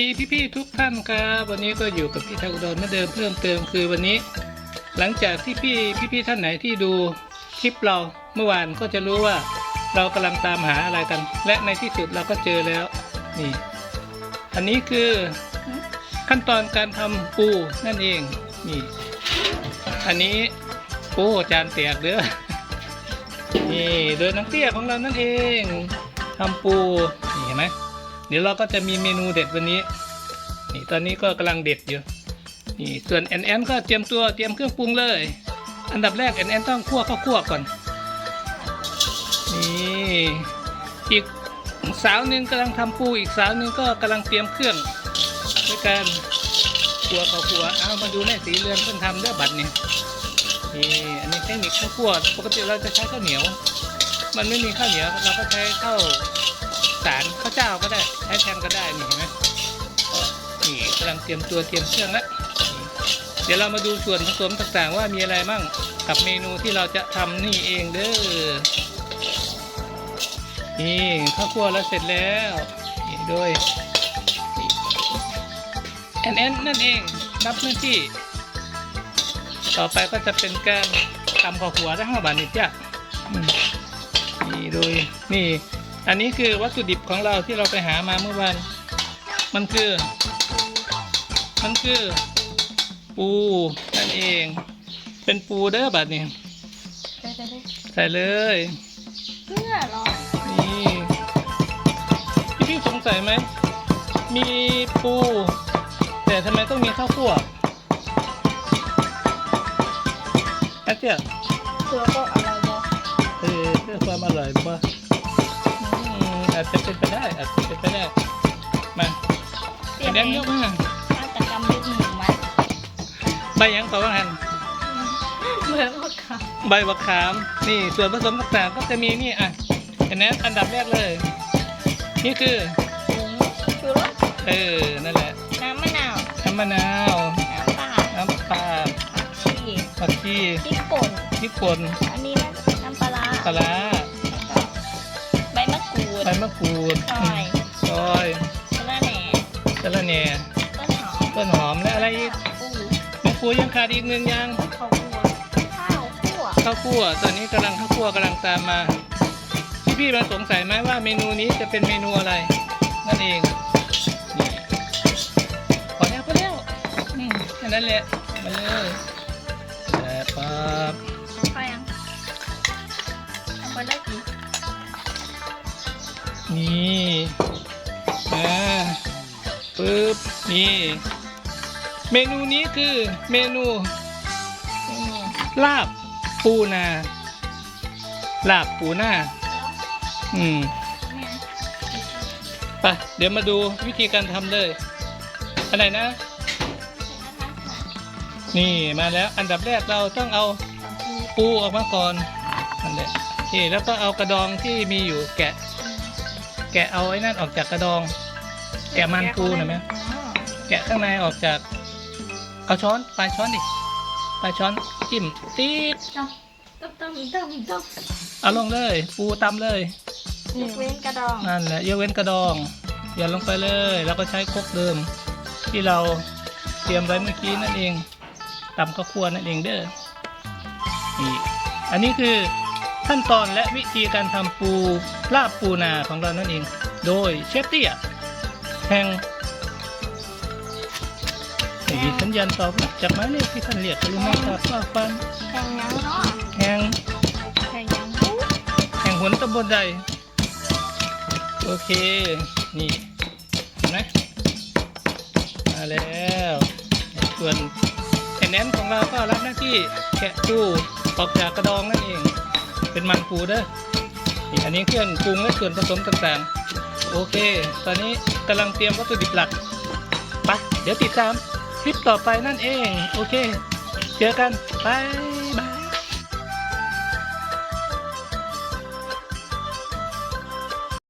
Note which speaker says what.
Speaker 1: ดีพี่ๆทุกท่านครับวันนี้ก็อยู่กับพี่ทางอุดรเหมือนเดิมเพิ่มเติมคือวันนี้ หลังจากที่พี่พี่ๆท่านไหนที่ดูคลิปเราเมื่อวานก็จะรู้ว่าเรากำลังตามหาอะไรกัน และในที่สุดเราก็เจอแล้วนี่อันนี้คือขั้นตอนการทำปูนั่นเองนี่อันนี้ปูจานแตกเด้อนี่โดยน้องเตี้ยของเรานั่นเองทำปูนี่เห็นไหม เดี๋ยวเราก็จะมีเมนูเด็ดวันนี้ นี่ตอนนี้ก็กำลังเด็ดอยู่ นี่ส่วนแอนแอนก็เตรียมตัวเตรียมเครื่องปรุงเลย อันดับแรกแอนแอนต้องคั่วข้าวคั่วก่อน นี่อีกสาวหนึ่งกำลังทำปูอีกสาวหนึ่งก็กำลังเตรียมเครื่องด้วยการคั่วข้าวคั่วเอามาดูแม่สีเรือนเพิ่งทำเด้อบัตรนี่นี่อันนี้เทคนิคข้าวคั่วปกติเราจะใช้ข้าวเหนียว มันไม่มีข้าวเหนียวเราก็ใช้ข้าว สารข้าวเจ้าก็ได้ใช้แทนก็ได้นี่เห็นไหมนี่กำลังเตรียมตัวเตรียมเครื่องแล้วเดี๋ยวเรามาดูส่วนผสมต่างๆ ว่ามีอะไรมั่งกับเมนูที่เราจะทำนี่เองเด้อนี่ข้าวคั่วแล้วเสร็จแล้วนี่ดยนี่แอนแอนนั่นเองรับหน้าที่ ต่อไปก็จะเป็นการทำข้าวหัวได้ห้าบาทนี่จ้ะนี่โดยนี่ อันนี้คือวัตถุดิบของเราที่เราไปหามาเมื่อวานมันคือ มันคือ ปูนั่นเอง เป็นปูเด้อบาทนี่
Speaker 2: ได้ได้ได้
Speaker 1: ใส่เลย
Speaker 2: เพื่อรอ
Speaker 1: นี่พี่พี่ๆสงสัยไหม มีปู แต่ทำไมต้องมีข้าวคั่วแอดเจ้า
Speaker 2: เพื่อก็อะไรบอ
Speaker 1: เออเพื่อความอร่อยป่ะ อืมอาจจะเป็นไปได้อาจจะเป็นไปได้มา
Speaker 2: เตรียม
Speaker 1: แดงเยอะมาก
Speaker 2: ฆาตกรรมลูกหมูมัน
Speaker 1: ใบหยังต่อว่าหัน
Speaker 2: เหมือนว่าค่ะ
Speaker 1: ใบมะขาม นี่ส่วนผสมต่างๆก็จะมีนี่อะเห็นไหมอันดับแรกเลย นี่คือ
Speaker 2: ผงชูรส
Speaker 1: เออนั่นแหละ
Speaker 2: น้ำมะนาว
Speaker 1: น้ำมะนาว
Speaker 2: น้ำปลา
Speaker 1: น้ำปลา
Speaker 2: ผักชี
Speaker 1: ผักชี
Speaker 2: พริกป่น
Speaker 1: พริกป่น
Speaker 2: อันนี้นะน้ำปลาร้า
Speaker 1: ปลา
Speaker 2: ด
Speaker 1: ใบมะกรูด
Speaker 2: ซอย
Speaker 1: ซอย
Speaker 2: สะระแหน่
Speaker 1: สะระแหน่
Speaker 2: ต้นหอม
Speaker 1: ต้นหอมและอะไรอีก
Speaker 2: ปู
Speaker 1: มะกรูดยังขาดอีกหนึ่งอย่าง
Speaker 2: ข้าวคั่วข้าวคั่ว
Speaker 1: ข้าวคั่วตอนนี้กำลังข้าวคั่วกำลังตามมาพี่พี่ๆมาสงสัยไหมว่าเมนูนี้จะเป็นเมนูอะไร นั่นเองนี่พอแล้วพอแล้วอืมแค่นั้นแหละมาเลยแต่ปั๊บ
Speaker 2: ไปยังเอาไปได้กี่
Speaker 1: นี่อ่าปึ๊บนี่ เมนูนี้คือเมนูลาบปูนาลาบปูนาอืมไปเดี๋ยวมาดูวิธีการทำเลยอันไหนนะ นี่มาแล้วอันดับแรกเราต้องเอาปูออกมาก่อนนั่นแหละโอเคแล้วก็เอากระดองที่มีอยู่แกะ แกะเอาไอ้นั่นออกจากกระดอง แกะมันปูหน่อยไหม
Speaker 2: อ๋อ
Speaker 1: แกะข้างในออกจาก เอาช้อนปลายช้อนดิปลายช้อนจิ้มตีด
Speaker 2: ต้มต้มต้มต้มต้ม
Speaker 1: เอาลงเลย ปูตำเลย
Speaker 2: ยกเว้นกระดอง
Speaker 1: นั่นแหละยกเว้นกระดองหย่อนลงไปเลย แล้วก็ใช้ครกเดิม ที่เราเตรียมไว้เมื่อกี้นั่นเองตำข้าวคั่วนั่นเองเด้อนี่อันนี้คือ ขั้นตอนและวิธีการทำปูลาบปูนาของเรานั่นเอง โดยเชฟเตี้ยแห่งนี่สัญญาณตอบรับจากหมายเลขที่ท่านเรียกกรุณาตอบว่าฟัน
Speaker 2: แข่งยังเนาะ
Speaker 1: แห่ง
Speaker 2: แข่งยัง
Speaker 1: แห่งหนตำบลใด โอเค นี่เห็นไหมมาแล้วส่วนไอ้แนนของเราก็รับหน้าที่แกะปูออกจากกระดองนั่นเอง เป็นมันปูเด้อนี่อันนี้เครื่องปรุงและส่วนผสมต่างๆ โอเค ตอนนี้กำลังเตรียมวัตถุดิบหลักไปเดี๋ยวติดตามคลิปต่อไปนั่นเอง โอเค เจอกัน ไป